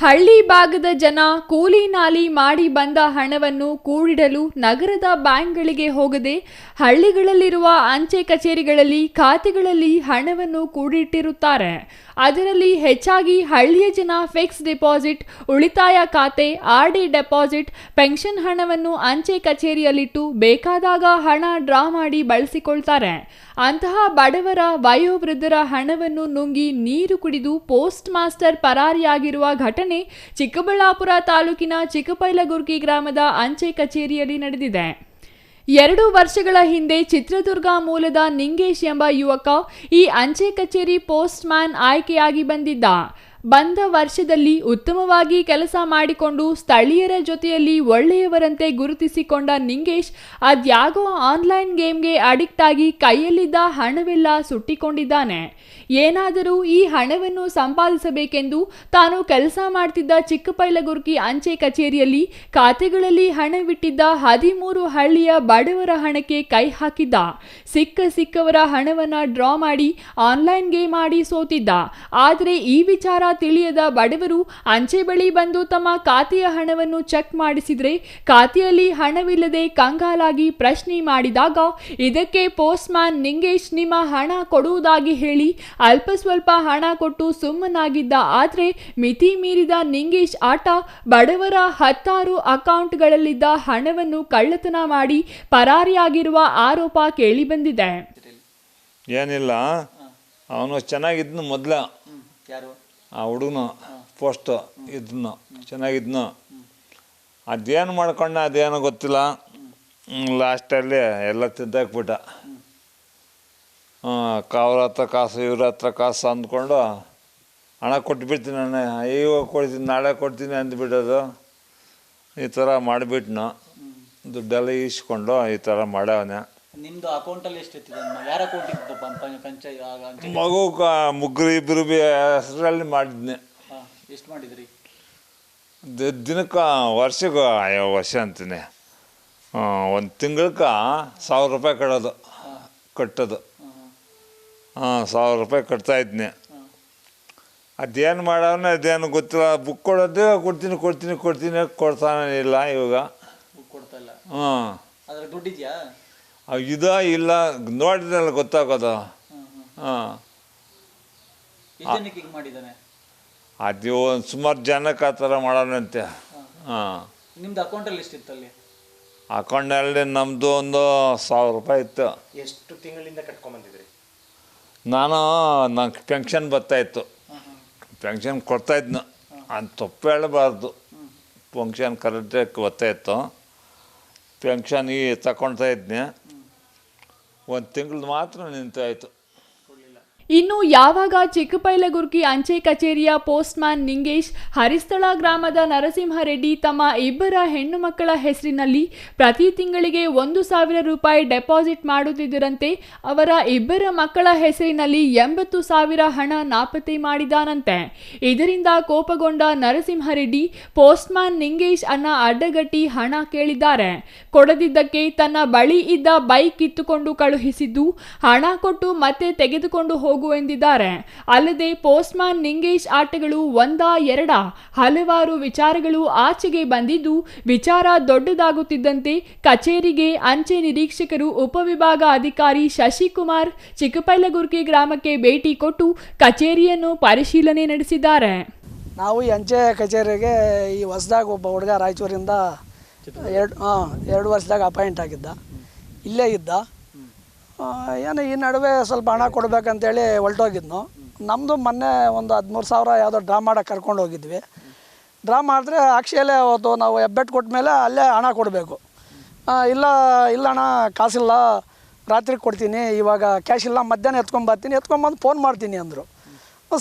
ಹಳ್ಳಿ ಭಾಗದ ಜನ ಕೂಲಿ ನಾಲಿ ಮಾಡಿ ಬಂದ ಹಣವನ್ನು ಕೂಡಿಡಲು ನಗರದ ಬ್ಯಾಂಕ್ಗಳಿಗೆ ಹೋಗದೆ ಹಳ್ಳಿಗಳಲ್ಲಿರುವ ಅಂಚೆ ಕಚೇರಿಗಳಲ್ಲಿ ಖಾತೆಗಳಲ್ಲಿ ಹಣವನ್ನು ಕೂಡಿಟ್ಟಿರುತ್ತಾರೆ. ಅದರಲ್ಲಿ ಹೆಚ್ಚಾಗಿ ಹಳ್ಳಿಯ ಜನ ಫಿಕ್ಸ್ ಡಿಪಾಸಿಟ್, ಉಳಿತಾಯ ಖಾತೆ, ಆರ್ ಡಿ ಡೆಪಾಸಿಟ್, ಪೆನ್ಷನ್ ಹಣವನ್ನು ಅಂಚೆ ಕಚೇರಿಯಲ್ಲಿಟ್ಟು ಬೇಕಾದಾಗ ಹಣ ಡ್ರಾ ಮಾಡಿ ಬಳಸಿಕೊಳ್ತಾರೆ. ಅಂತಹ ಬಡವರ ವಯೋವೃದ್ಧರ ಹಣವನ್ನು ನುಂಗಿ ನೀರು ಕುಡಿದು ಪೋಸ್ಟ್ ಮಾಸ್ಟರ್ ಪರಾರಿಯಾಗಿರುವ ಘಟನೆ ಚಿಕ್ಕಬಳ್ಳಾಪುರ ತಾಲೂಕಿನ ಚಿಕ್ಕಪೈಲಗುರ್ಗಿ ಗ್ರಾಮದ ಅಂಚೆ ಕಚೇರಿಯಲ್ಲಿ ನಡೆದಿದೆ. ಎರಡು ವರ್ಷಗಳ ಹಿಂದೆ ಚಿತ್ರದುರ್ಗ ಮೂಲದ ನಿಂಗೇಶ್ ಎಂಬ ಯುವಕ ಈ ಅಂಚೆ ಕಚೇರಿ ಪೋಸ್ಟ್ ಮ್ಯಾನ್ ಆಯ್ಕೆಯಾಗಿ ಬಂದಿದ್ದ. ಬಂದ ವರ್ಷದಲ್ಲಿ ಉತ್ತಮವಾಗಿ ಕೆಲಸ ಮಾಡಿಕೊಂಡು ಸ್ಥಳೀಯರ ಜೊತೆಯಲ್ಲಿ ಒಳ್ಳೆಯವರಂತೆ ಗುರುತಿಸಿಕೊಂಡ ನಿಂಗೇಶ್ ಅದ್ಯಾಗೋ ಆನ್ಲೈನ್ ಗೇಮ್ಗೆ ಅಡಿಕ್ಟ್ ಆಗಿ ಕೈಯಲ್ಲಿದ್ದ ಹಣವೆಲ್ಲ ಸುಟ್ಟಿಕೊಂಡಿದ್ದಾನೆ. ಏನಾದರೂ ಈ ಹಣವನ್ನು ಸಂಪಾದಿಸಬೇಕೆಂದು ತಾನು ಕೆಲಸ ಮಾಡ್ತಿದ್ದ ಚಿಕ್ಕಪೈಲಗುರ್ಕಿ ಅಂಚೆ ಕಚೇರಿಯಲ್ಲಿ ಖಾತೆಗಳಲ್ಲಿ ಹಣವಿಟ್ಟಿದ್ದ ಹದಿಮೂರು ಹಳ್ಳಿಯ ಬಡವರ ಹಣಕ್ಕೆ ಕೈ ಹಾಕಿದ್ದ. ಸಿಕ್ಕ ಸಿಕ್ಕವರ ಹಣವನ್ನು ಡ್ರಾ ಮಾಡಿ ಆನ್ಲೈನ್ ಗೇಮ್ ಮಾಡಿ ಸೋತಿದ್ದ. ಆದರೆ ಈ ವಿಚಾರ ತಿಳಿಯದ ಬಡವರು ಅಂಚೆ ಬಳಿ ಬಂದು ತಮ್ಮ ಖಾತೆಯ ಹಣವನ್ನು ಚೆಕ್ ಮಾಡಿಸಿದರೆ ಖಾತೆಯಲ್ಲಿ ಹಣವಿಲ್ಲದೆ ಕಂಗಾಲಾಗಿ ಪ್ರಶ್ನೆ ಮಾಡಿದಾಗ ಇದಕ್ಕೆ ಪೋಸ್ಟ್ ಮ್ಯಾನ್ ನಿಂಗೇಶ್ ನಿಮ್ಮ ಹಣ ಕೊಡುವುದಾಗಿ ಹೇಳಿ ಅಲ್ಪ ಸ್ವಲ್ಪ ಹಣ ಕೊಟ್ಟು ಸುಮ್ಮನಾಗಿದ್ದ ಆದರೆ ಮಿತಿ ಮೀರಿದ ನಿಂಗೇಶ್ ಆಟ ಬಡವರ ಹತ್ತಾರು ಅಕೌಂಟ್ಗಳಲ್ಲಿದ್ದ ಹಣವನ್ನು ಕಳ್ಳತನ ಮಾಡಿ ಪರಾರಿಯಾಗಿರುವ ಆರೋಪ ಕೇಳಿಬಂದಿದೆ. ಏನಿಲ್ಲ ಅವನು ಚೆನ್ನಾಗಿದ್ನು ಮೊದಲ. ಯಾರು? ಆ ಹುಡುಗನ ಪೋಸ್ಟ್ ಇದ್ನು, ಚೆನ್ನಾಗಿದ್ನು. ಅದೇನು ಮಾಡ್ಕೊಂಡ ಅದೇನೋ ಗೊತ್ತಿಲ್ಲ. ಲಾಸ್ಟಲ್ಲಿ ಎಲ್ಲ ತಿದ್ದಾಕ್ಬಿಟ್ಟ. ಕಾವ್ರ ಹತ್ರ ಕಾಸು, ಇವ್ರ ಹತ್ರ ಕಾಸು ಅಂದ್ಕೊಂಡು, ಹಣ ಕೊಟ್ಬಿಡ್ತೀನಿ ನಾನು. ಈಗ ಕೊಡ್ತೀನಿ, ನಾಳೆ ಕೊಡ್ತೀನಿ ಅಂದ್ಬಿಡೋದು. ಈ ಥರ ಮಾಡಿಬಿಟ್ನ. ದುಡ್ಡೆಲ್ಲ ಈಸ್ಕೊಂಡು ಈ ಥರ ಮಾಡ್ಯಾವನೆ ನಿಮ್ದು ಅಕೌಂಟ್ ಅಲ್ಲಿ ಎಷ್ಟು ಇತ್ತು ಯಾರ ಅಕೌಂಟ್ ಇತ್ತು? ಪಂಚ ಅಂಚೆ ಮಗು ಮುಗ್ರು ಇಬ್ಬರು ಬಿ ಹೆಸರಲ್ಲಿ ಮಾಡಿದ್ನಿ. ಎಷ್ಟು ಮಾಡಿದ್ರಿ? ದಿನಕ್ಕೆ ವರ್ಷಕ್ಕೆ ಅಯ್ಯೋ ವರ್ಷ ಅಂತೀನಿ. ಒಂದು ತಿಂಗಳಕ್ಕೆ ಸಾವಿರ ರೂಪಾಯಿ ಕಟ್ಟೋದು ಕಟ್ಟೋದು. ಹಾಂ ಸಾವಿರ ರೂಪಾಯಿ ಕಟ್ತಾ ಇದ್ನಿ. ಅದೇನು ಮಾಡೋಣ ಅದೇನು ಗೊತ್ತಿಲ್ಲ. ಬುಕ್ ಕೊಡೋದು ಕೊಡ್ತೀನಿ ಕೊಡ್ತೀನಿ ಕೊಡ್ತೀನಿ ಕೊಡ್ತಾನೆ ಇಲ್ಲ ಇವಾಗ. ಬುಕ್ ಕೊಡ್ತಾ ಇಲ್ಲ. ಹಾಂ. ಅದ್ರ ದುಡ್ಡು ಇದೆಯಾ ಇದ ಇಲ್ಲ ನೋಡಿದ್ರಲ್ಲ ಗೊತ್ತಾಗೋದು. ಹಾಂ ಅದು ಒಂದು ಸುಮಾರು ಜನಕ್ಕೆ ಆ ಥರ ಮಾಡೋಣಂತೆ. ಹಾಂ. ನಿಮ್ದು ಅಕೌಂಟಲ್ಲಿ ಎಷ್ಟಿತ್ತಲ್ಲಿ ಅಕೌಂಟಲ್ಲಿ ನಮ್ಮದು ಒಂದು ಸಾವಿರ ರೂಪಾಯಿ ಇತ್ತು. ಎಷ್ಟು ತಿಂಗಳಿಂದ ಕಟ್ಕೊಂಬಂದಿದ್ರಿ ನಾನು ನಂಗೆ ಪೆನ್ಷನ್ ಬರ್ತಾಯಿತ್ತು ಪೆನ್ಷನ್ ಕೊಡ್ತಾಯಿದ್ನು ಅಂತ ತಪ್ಪು ಹೇಳಬಾರ್ದು. ಪೆನ್ಷನ್ ಕರೆಕ್ಟಾಗಿ ಬರ್ತಾಯಿತ್ತು ಪೆನ್ಷನ್ ಈ ತಗೊಳ್ತಾ ಇದ್ನಿ. ಒಂದು ತಿಂಗಳು ಮಾತ್ರ ನಿಂತಾಯಿತು. ಇನ್ನು ಯಾವಾಗ ಚಿಕ್ಕಪೈಲಗುರ್ಕಿ ಅಂಚೆ ಕಚೇರಿಯ ಪೋಸ್ಟ್ ಮ್ಯಾನ್ ನಿಂಗೇಶ್ ಹರಿಸ್ಥಳ ಗ್ರಾಮದ ನರಸಿಂಹರೆಡ್ಡಿ ತಮ್ಮ ಇಬ್ಬರ ಹೆಣ್ಣು ಮಕ್ಕಳ ಹೆಸರಿನಲ್ಲಿ ಪ್ರತಿ ತಿಂಗಳಿಗೆ ಒಂದು ಸಾವಿರ ರೂಪಾಯಿ ಡೆಪಾಸಿಟ್ ಮಾಡುತ್ತಿದ್ದರಂತೆ ಅವರ ಇಬ್ಬರ ಮಕ್ಕಳ ಹೆಸರಿನಲ್ಲಿ ಎಂಬತ್ತು ಸಾವಿರ ಹಣ ನಾಪತ್ತೆ ಮಾಡಿದಾನಂತೆ. ಇದರಿಂದ ಕೋಪಗೊಂಡ ನರಸಿಂಹರೆಡ್ಡಿ ಪೋಸ್ಟ್ ಮ್ಯಾನ್ ನಿಂಗೇಶ್ ಅನ್ನ ಅಡ್ಡಗಟ್ಟಿ ಹಣ ಕೇಳಿದ್ದಾರೆ. ಕೊಡದಿದ್ದಕ್ಕೆ ತನ್ನ ಬಳಿ ಇದ್ದ ಬೈಕ್ ಕಿತ್ತುಕೊಂಡು ಕಳುಹಿಸಿದ್ದು, ಹಣ ಕೊಟ್ಟು ಮತ್ತೆ ತೆಗೆದುಕೊಂಡು ಹೋಗುವೆಂದಿದ್ದಾರೆ ಅಲ್ಲದೆ ಪೋಸ್ಟ್ಮ್ಯಾನ್ ನಿಂಗೇಶ್ ಆಟಗಳು ಒಂದ ಎರಡ? ಹಲವಾರು ವಿಚಾರಗಳು ಆಚೆಗೆ ಬಂದಿದ್ದು ವಿಚಾರ ದೊಡ್ಡದಾಗುತ್ತಿದ್ದಂತೆ ಕಚೇರಿಗೆ ಅಂಚೆ ನಿರೀಕ್ಷಕರು ಉಪವಿಭಾಗ ಅಧಿಕಾರಿ ಶಶಿಕುಮಾರ್ ಚಿಕ್ಕಪೈಲಗುರ್ಕಿ ಗ್ರಾಮಕ್ಕೆ ಭೇಟಿ ಕೊಟ್ಟು ಕಚೇರಿಯನ್ನು ಪರಿಶೀಲನೆ ನಡೆಸಿದ್ದಾರೆ. ನಾವು ಈ ಅಂಚೆ ಕಚೇರಿಗೆ ಈ ಹೊಸ್ದಾಗ ಒಬ್ಬ ಹುಡುಗ ರಾಯಚೂರಿಂದ ಎರಡು ಹಾಂ ಎರಡು ವರ್ಷದಾಗ ಅಪಾಯಿಂಟ್ ಆಗಿದ್ದ. ಇಲ್ಲೇ ಇದ್ದ. ಏನು ಈ ನಡುವೆ ಸ್ವಲ್ಪ ಹಣ ಕೊಡ್ಬೇಕಂತೇಳಿ ಹೊಲ್ಟೋಗಿದ್ನು. ನಮ್ಮದು ಮೊನ್ನೆ ಒಂದು ಹದಿಮೂರು ಸಾವಿರ ಯಾವುದೋ ಡ್ರಾ ಮಾಡೋಕೆ ಕರ್ಕೊಂಡು ಹೋಗಿದ್ವಿ. ಡ್ರಾ ಮಾಡಿದ್ರೆ ಅಕ್ಷಯಲ್ಲೇ ಅವತ್ತು ನಾವು ಹೆಬ್ಬೆಟ್ಟು ಕೊಟ್ಟ ಮೇಲೆ ಅಲ್ಲೇ ಹಣ ಕೊಡಬೇಕು. ಇಲ್ಲ ಇಲ್ಲ ಅಣ್ಣ, ಕಾಸಿಲ್ಲ. ರಾತ್ರಿ ಕೊಡ್ತೀನಿ, ಇವಾಗ ಕ್ಯಾಶ್ ಇಲ್ಲ, ಮಧ್ಯಾಹ್ನ ಎತ್ಕೊಂಬರ್ತೀನಿ ಎತ್ಕೊಂಬಂದು ಫೋನ್ ಮಾಡ್ತೀನಿ ಅಂದರು.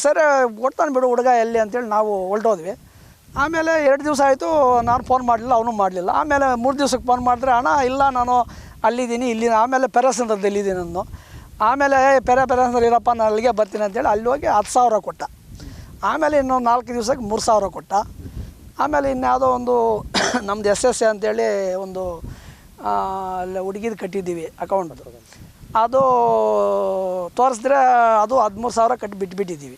ಸರಿ, ಕೊಡ್ತಾನೆ ಬಿಡು ಹುಡುಗ, ಎಲ್ಲಿ ಅಂತೇಳಿ ನಾವು ಹೊಲ್ಟೋದ್ವಿ. ಆಮೇಲೆ ಎರಡು ದಿವಸ ಆಯಿತು, ನಾನು ಫೋನ್ ಮಾಡಲಿಲ್ಲ, ಅವನು ಮಾಡಲಿಲ್ಲ. ಆಮೇಲೆ ಮೂರು ದಿವ್ಸಕ್ಕೆ ಫೋನ್ ಮಾಡಿದ್ರೆ, ಅಣ್ಣ, ಇಲ್ಲ, ನಾನು ಅಲ್ಲಿದ್ದೀನಿ ಇಲ್ಲಿ ಆಮೇಲೆ ಪೆರಸಂದ್ರದಲ್ಲಿ ನಾನು. ಆಮೇಲೆ "ಏ, ಪೆರೆ ಪೆರಸಂದ್ರ ಇರಪ್ಪ ನಾನು ಅಲ್ಲಿಗೆ ಬರ್ತೀನಿ ಅಂತೇಳಿ ಅಲ್ಲಿ ಹೋಗಿ ಹತ್ತು ಸಾವಿರ ಕೊಟ್ಟ. ಆಮೇಲೆ ಇನ್ನೊಂದು ನಾಲ್ಕು ದಿವ್ಸಕ್ಕೆ ಮೂರು ಸಾವಿರ ಕೊಟ್ಟ. ಆಮೇಲೆ ಇನ್ಯಾವುದೋ ಒಂದು ನಮ್ಮದು ಎಸ್ ಎಸ್ ಎ ಅಂತೇಳಿ ಒಂದು ಅಲ್ಲಿ ಹುಡುಗಿದು ಕಟ್ಟಿದ್ದೀವಿ ಅಕೌಂಟ್ ಅದು ತೋರಿಸಿದ್ರೆ ಅದು ಹದಿಮೂರು ಸಾವಿರ ಕಟ್ಟಿ ಬಿಟ್ಬಿಟ್ಟಿದ್ದೀವಿ.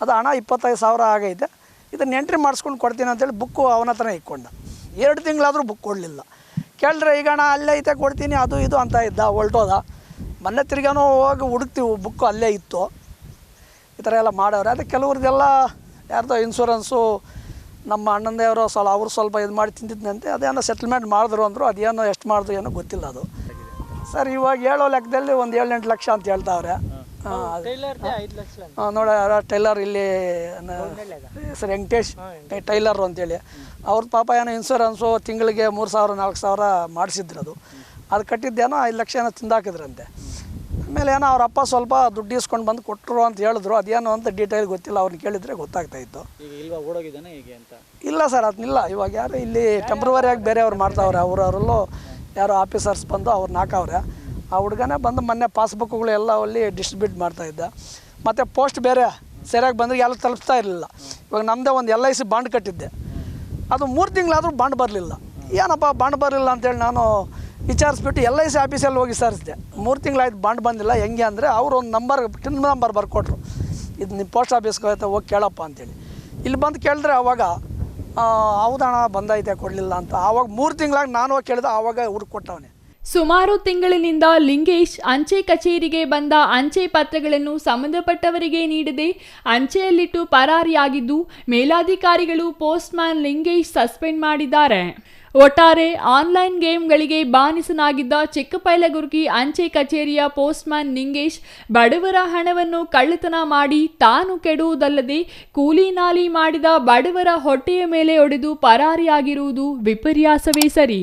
ಅದು ಹಣ ಇಪ್ಪತ್ತೈದು ಸಾವಿರ ಆಗೈತೆ. ಇದನ್ನು ಎಂಟ್ರಿ ಮಾಡಿಸ್ಕೊಂಡು ಕೊಡ್ತೀನಿ ಅಂತೇಳಿ ಬುಕ್ಕು ಅವನ ಹತ್ರನೇ ಇಟ್ಕೊಂಡ. ಎರಡು ತಿಂಗಳಾದರೂ ಬುಕ್ ಕೊಡಲಿಲ್ಲ. ಕೇಳಿದ್ರೆ ಈಗ ಅಣ್ಣ ಅಲ್ಲೇ ಐತೆ ಕೊಡ್ತೀನಿ, ಅದು ಇದು ಅಂತ ಇದ್ದ, ಹೊಲ್ಟೋದ. ಮೊನ್ನೆ ತಿರ್ಗಾನು ಹೋಗಿ ಹುಡುಕ್ತೀವಿ ಬುಕ್ಕು ಅಲ್ಲೇ ಇತ್ತು. ಈ ಥರ ಎಲ್ಲ ಮಾಡೋರು ಅದಕ್ಕೆ ಕೆಲವ್ರದ್ದೆಲ್ಲ ಯಾರ್ದೋ ಇನ್ಶೂರೆನ್ಸು ನಮ್ಮ ಅಣ್ಣಂದೇವರು ಸ್ವಲ್ಪ, ಅವರು ಸ್ವಲ್ಪ ಇದು ಮಾಡಿ ತಿಂತಿದ್ದಂತೆ ಅದೇನೋ ಸೆಟ್ಲ್ಮೆಂಟ್ ಮಾಡಿದ್ರು ಅಂದರು, ಅದೇನೋ ಎಷ್ಟು ಮಾಡಿದ್ರು ಏನೋ ಗೊತ್ತಿಲ್ಲ ಅದು. ಸರ್, ಇವಾಗ ಹೇಳೋ ಲೆಕ್ಕದಲ್ಲಿ ಒಂದು ಏಳೆಂಟು ಲಕ್ಷ ಅಂತ ಹೇಳ್ತಾವ್ರೆ. ನೋಡ ಟೈಲರ್ ಇಲ್ಲಿ ಸರ್ ವೆಂಕಟೇಶ್ ಟೈಲರ್ ಅಂತೇಳಿ. ಅವ್ರ ಪಾಪ ಏನೋ ಇನ್ಸೂರೆನ್ಸು ತಿಂಗಳಿಗೆ ಮೂರು ಸಾವಿರ ನಾಲ್ಕು ಸಾವಿರ ಮಾಡಿಸಿದ್ರು ಅದು. ಅದು ಕಟ್ಟಿದ್ದೇನೋ ಐದು ಲಕ್ಷ ಏನೋ ತಿಂದಾಕಿದ್ರಂತೆ. ಆಮೇಲೆ ಏನೋ ಅವ್ರ ಅಪ್ಪ ಸ್ವಲ್ಪ ದುಡ್ಡು ಇಸ್ಕೊಂಡು ಬಂದು ಕೊಟ್ಟರು ಅಂತ ಹೇಳಿದ್ರು. ಅದೇನು ಅಂತ ಡೀಟೇಲ್ ಗೊತ್ತಿಲ್ಲ. ಅವ್ರನ್ನ ಕೇಳಿದರೆ ಗೊತ್ತಾಗ್ತಾ ಇತ್ತು. ಇಲ್ಲ ಸರ್ ಅದನ್ನಿಲ್ಲ ಇವಾಗ ಯಾರು ಇಲ್ಲಿ ಟೆಂಪ್ರವರಿಯಾಗಿ ಬೇರೆಯವ್ರು ಮಾಡ್ತಾವ್ರೆ. ಅವ್ರವರಲ್ಲೂ ಯಾರೋ ಆಫೀಸರ್ಸ್ ಬಂದು ಅವ್ರನ್ನ ಹಾಕವ್ರೆ ಆ ಹುಡುಗನೇ ಬಂದು ಮೊನ್ನೆ ಪಾಸ್ಬುಕ್ಗಳು ಎಲ್ಲ ಅಲ್ಲಿ ಡಿಸ್ಟ್ರಿಬ್ಯೂಟ್ ಮಾಡ್ತಾ ಇದ್ದ. ಮತ್ತು ಪೋಸ್ಟ್ ಬೇರೆ ಸರಿಯಾಗಿ ಬಂದರೆ ಎಲ್ಲ ತಲುಪಿಸ್ತಾ ಇರಲಿಲ್ಲ. ಇವಾಗ ನಮ್ಮದೇ ಒಂದು ಎಲ್ ಐ ಸಿ ಬಾಂಡ್ ಕಟ್ಟಿದ್ದೆ. ಅದು ಮೂರು ತಿಂಗಳಾದರೂ ಬಾಂಡ್ ಬರಲಿಲ್ಲ. ಏನಪ್ಪ ಬಾಂಡ್ ಬರಲಿಲ್ಲ ಅಂತೇಳಿ ನಾನು ವಿಚಾರಿಸ್ಬಿಟ್ಟು ಎಲ್ ಐ ಸಿ ಆಫೀಸಲ್ಲಿ ಹೋಗಿ ವಿಚಾರಿಸಿದೆ. ಮೂರು ತಿಂಗಳಾಯ್ತು ಬಾಂಡ್ ಬಂದಿಲ್ಲ. ಹೆಂಗೆ ಅಂದರೆ ಅವರು ಒಂದು ನಂಬರ್ ಟಿನ್ ನಂಬರ್ ಬರ್ಕೊಟ್ರು. ಇದು ನಿಮ್ಮ ಪೋಸ್ಟ್ ಆಫೀಸ್ಗೆ ಹೋಯ್ತಾ ಹೋಗಿ ಕೇಳಪ್ಪ ಅಂತೇಳಿ. ಇಲ್ಲಿ ಬಂದು ಕೇಳಿದ್ರೆ ಅವಾಗ ಹೌದಣ ಬಂದೈತೆ ಕೊಡಲಿಲ್ಲ ಅಂತ. ಆವಾಗ ಮೂರು ತಿಂಗಳಾಗಿ ನಾನು ಹೋಗಿ ಕೇಳಿದೆ. ಆವಾಗ ಹುಡುಕ್ ಕೊಟ್ಟವನೆ. ಸುಮಾರು ತಿಂಗಳಿನಿಂದ ಲಿಂಗೇಶ್ ಅಂಚೆ ಕಚೇರಿಗೆ ಬಂದ ಅಂಚೆ ಪತ್ರಗಳನ್ನು ಸಂಬಂಧಪಟ್ಟವರಿಗೆ ನೀಡದೆ ಅಂಚೆಯಲ್ಲಿಟ್ಟು ಪರಾರಿಯಾಗಿದ್ದು, ಮೇಲಾಧಿಕಾರಿಗಳು ಪೋಸ್ಟ್ಮ್ಯಾನ್ ಲಿಂಗೇಶ್ ಸಸ್ಪೆಂಡ್ ಮಾಡಿದ್ದಾರೆ. ಒಟ್ಟಾರೆ ಆನ್ಲೈನ್ ಗೇಮ್ಗಳಿಗೆ ಬಾನಿಸನಾಗಿದ್ದ ಚಿಕ್ಕಪೈಲಗುರ್ಗಿ ಅಂಚೆ ಕಚೇರಿಯ ಪೋಸ್ಟ್ಮ್ಯಾನ್ ನಿಂಗೇಶ್ ಬಡವರ ಹಣವನ್ನು ಕಳ್ಳತನ ಮಾಡಿ ತಾನು ಕೆಡುವುದಲ್ಲದೆ ಕೂಲಿ ನಾಲಿ ಮಾಡಿದ ಬಡವರ ಹೊಟ್ಟೆಯ ಮೇಲೆ ಒಡೆದು ಪರಾರಿಯಾಗಿರುವುದು ವಿಪರ್ಯಾಸವೇ ಸರಿ.